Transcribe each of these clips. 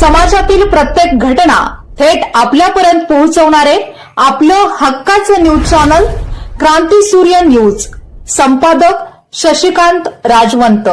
समाजातील प्रत्येक घटना थेट आपल्यापर्यंत पोहोचवणारे आपलं हक्काचं न्यूज चॅनल क्रांती सूर्य न्यूज संपादक शशिकांत राजवंत.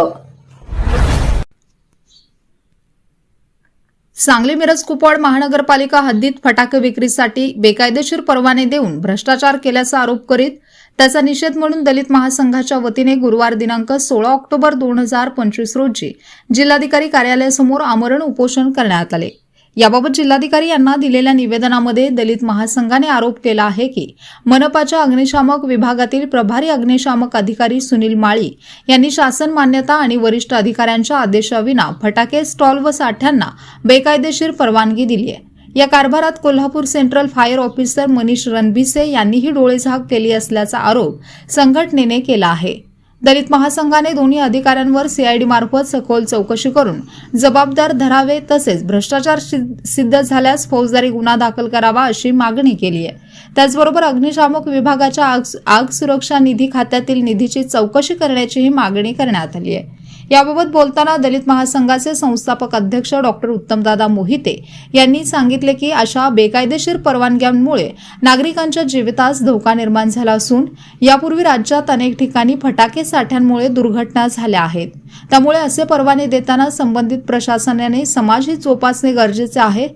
सांगली मिरज कुपवाड महानगरपालिका हद्दीत फटाके विक्रीसाठी बेकायदेशीर परवाने देऊन भ्रष्टाचार केल्याचा आरोप करीत त्याचा निषेध म्हणून दलित महासंघाच्या वतीने गुरुवार दिनांक सोळा ऑक्टोबर दोन हजार पंचवीस रोजी जिल्हाधिकारी कार्यालयासमोर आमरण उपोषण करण्यात आले. याबाबत जिल्हाधिकारी यांना दिलेल्या निवेदनामध्ये दलित महासंघाने आरोप केला आहे की मनपाच्या अग्निशामक विभागातील प्रभारी अग्निशामक अधिकारी सुनील माळी यांनी शासन मान्यता आणि वरिष्ठ अधिकाऱ्यांच्या आदेशाविना फटाके स्टॉल व साठ्यांना बेकायदेशीर परवानगी दिली आहे. या कारभारात Kolhapur central fire officer Manish Ranbise यांनीही डोळेझाक केली असल्याचा आरोप संघटनेने केला आहे. दलित महासंघाने दोन्ही अधिकाऱ्यांवर सीआयडी मार्फत सखोल चौकशी करून जबाबदार धरावे तसेच भ्रष्टाचार सिद्ध सिद्ध झाल्यास फौजदारी गुन्हा दाखल करावा अशी मागणी केली आहे. त्याचबरोबर अग्निशामक विभागाच्या आग आग सुरक्षा निधी खात्यातील निधीची चौकशी करण्याचीही मागणी करण्यात आली आहे. याबाबत बोलताना दलित महासंघाचे संस्थापक अध्यक्ष डॉक्टर उत्तमदादा मोहिते यांनी सांगितले की अशा बेकायदेशीर परवानग्यांमुळे नागरिकांच्या जीवितास धोका निर्माण झाला असून यापूर्वी राज्यात अनेक ठिकाणी फटाके साठ्यांमुळे दुर्घटना झाल्या आहेत. त्यामुळे असे परवाने देताना संबंधित प्रशासनाने समाजही जोपासणे गरजेचे आहे.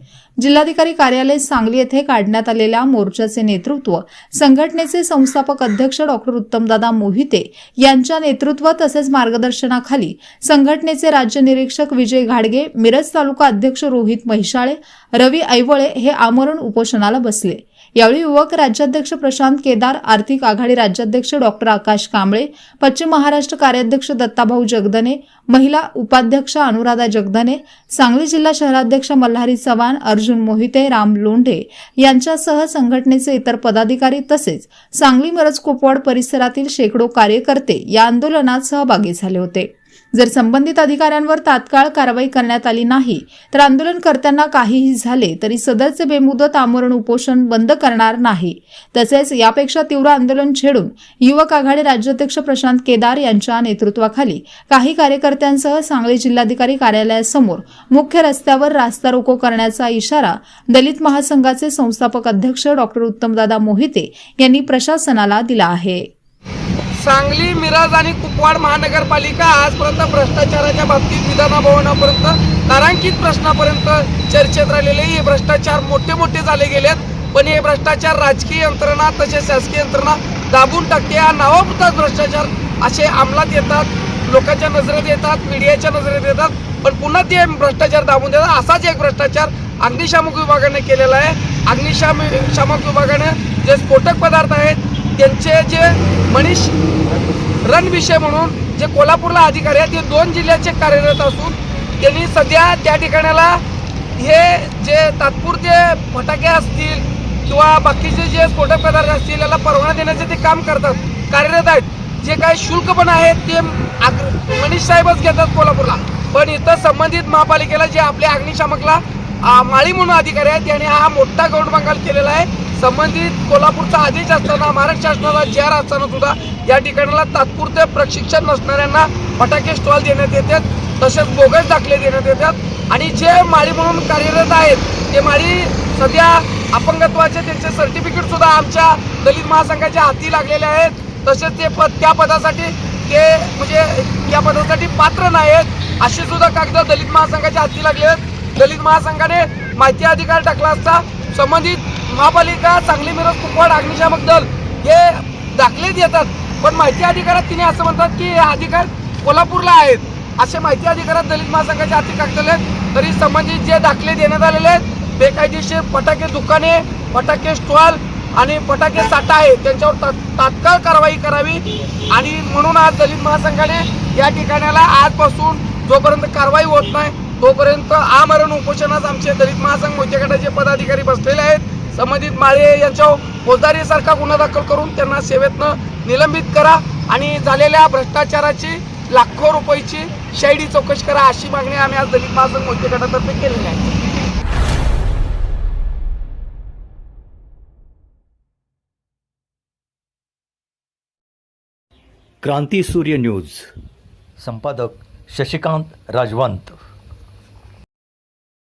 जिल्हाधिकारी कार्यालय सांगली येथे काढण्यात आलेल्या मोर्चाचे नेतृत्व संघटनेचे संस्थापक अध्यक्ष डॉक्टर उत्तमदादा मोहिते यांच्या नेतृत्व तसेच मार्गदर्शनाखाली संघटनेचे राज्य निरीक्षक विजय घाडगे मिरज तालुका अध्यक्ष रोहित महिशाळे रवी ऐवळे हे आमरण उपोषणाला बसले. यावेळी युवक राज्याध्यक्ष प्रशांत केदार आर्थिक आघाडी राज्याध्यक्ष डॉक्टर आकाश कांबळे पश्चिम महाराष्ट्र कार्याध्यक्ष दत्ताभाऊ जगदने महिला उपाध्यक्ष अनुराधा जगदने सांगली जिल्हा शहराध्यक्ष मल्हारी चव्हाण अर्जुन मोहिते राम लोंढे यांच्यासह संघटनेचे इतर पदाधिकारी तसेच सांगली मिरज कुपवाड परिसरातील शेकडो कार्यकर्ते या आंदोलनात सहभागी झाले होते. जर संबंधित अधिकाऱ्यांवर तात्काळ कारवाई करण्यात आली नाही तर आंदोलनकर्त्यांना काहीही झाले तरी सदरचे बेमुदत आमरण उपोषण बंद करणार नाही. तसेच यापेक्षा तीव्र आंदोलन छेडून युवक आघाडी राज्याध्यक्ष प्रशांत केदार यांच्या नेतृत्वाखाली काही कार्यकर्त्यांसह सांगली जिल्हाधिकारी कार्यालयासमोर मुख्य रस्त्यावर रास्ता रोको करण्याचा इशारा दलित महासंघाचे संस्थापक अध्यक्ष डॉक्टर उत्तमदादा मोहिते यांनी प्रशासनाला दिला आहे. सांगली मिराज आणि कुपवाड महानगरपालिका आजपर्यंत भ्रष्टाचाराच्या बाबतीत विधानभवनापर्यंत तारांकित प्रश्नापर्यंत चर्चेत राहिलेले हे भ्रष्टाचार मोठे मोठे झाले गेलेत पण हे भ्रष्टाचार राजकीय यंत्रणा तसेच शासकीय यंत्रणा दाबून टाकते. हा नावापुरताच भ्रष्टाचार असे अंमलात येतात लोकांच्या नजरेत येतात मीडियाच्या नजरेत येतात पण पुन्हा ते भ्रष्टाचार दाबून देतात. असाच एक भ्रष्टाचार अग्निशामक विभागाने केलेला आहे. अग्निशाम शामक विभागाने जे स्फोटक पदार्थ आहेत त्यांचे जे मनीष रणविषय म्हणून जे कोल्हापूरला अधिकारी आहेत ते दोन जिल्ह्याचे कार्यरत असून त्यांनी सध्या त्या ठिकाणाला हे जे तात्पुरते फटाके असतील किंवा बाकीचे जे स्फोटक पदार्थ असतील याला परवाना देण्याचे ते काम करतात कार्यरत आहेत. जे काही शुल्क पण आहे ते आग- मनीष साहेबच घेतात कोल्हापूरला. पण इथं संबंधित महापालिकेला जे आपल्या अग्निशामकला माळी म्हणून अधिकारी आहेत त्यांनी हा मोठा गौडबंगाल केलेला आहे. संबंधित कोल्हापूरचा आदेश असताना महाराष्ट्र शासनाला जी असताना सुद्धा या ठिकाणाला तात्पुरते प्रशिक्षण नसणाऱ्यांना फटाके स्टॉल देण्यात येतात तसेच बोगस दाखले देण्यात येतात. आणि जे माळी म्हणून कार्यरत आहेत ते माळी सध्या अपंगत्वाचे त्यांचे सर्टिफिकेट सुद्धा आमच्या दलित महासंघाच्या हाती लागलेले आहेत. तसेच ते पद त्या पदासाठी ते म्हणजे या पदासाठी पात्र नाहीत अशी सुद्धा कागद दलित महासंघाच्या हाती लागले आहेत. दलित महासंघाने माहिती अधिकार टाकला असता संबंधित महापालिका सांगली मिरज कुपवाड अग्निशामक दल हे दाखले देतात पण माहिती अधिकारात तिने असं म्हणतात की हे अधिकार कोल्हापूरला आहेत. असे माहिती अधिकारात दलित महासंघाचे हाती टाकलेले आहेत. तरी संबंधित जे दाखले देण्यात आलेले आहेत बेकायदेशीर फटाके दुकाने फटाके स्टॉल आणि फटाके साठा आहे त्यांच्यावर तात्काळ कारवाई करावी. आणि म्हणून आज दलित महासंघाने या ठिकाणाला आजपासून जोपर्यंत कारवाई होत नाही तोपर्यंत आमरण उपोषणास आमचे दलित महासंघ मोठे गटाचे पदाधिकारी बसलेले आहेत. संबंधित माळे यांच्यावर फौजदारीसारखा गुन्हा दाखल करून त्यांना सेवेतनं निलंबित करा आणि झालेल्या भ्रष्टाचाराची लाखो रुपयाची शैडी चौकशी करा अशी मागणी आम्ही आज दलित महासंघ मोठे गटातर्फे केलेली आहे. क्रांती सूर्य न्यूज. संपादक शशिकांत राजवंत.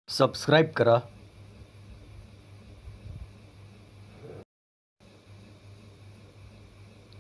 सबस्क्राईब करा.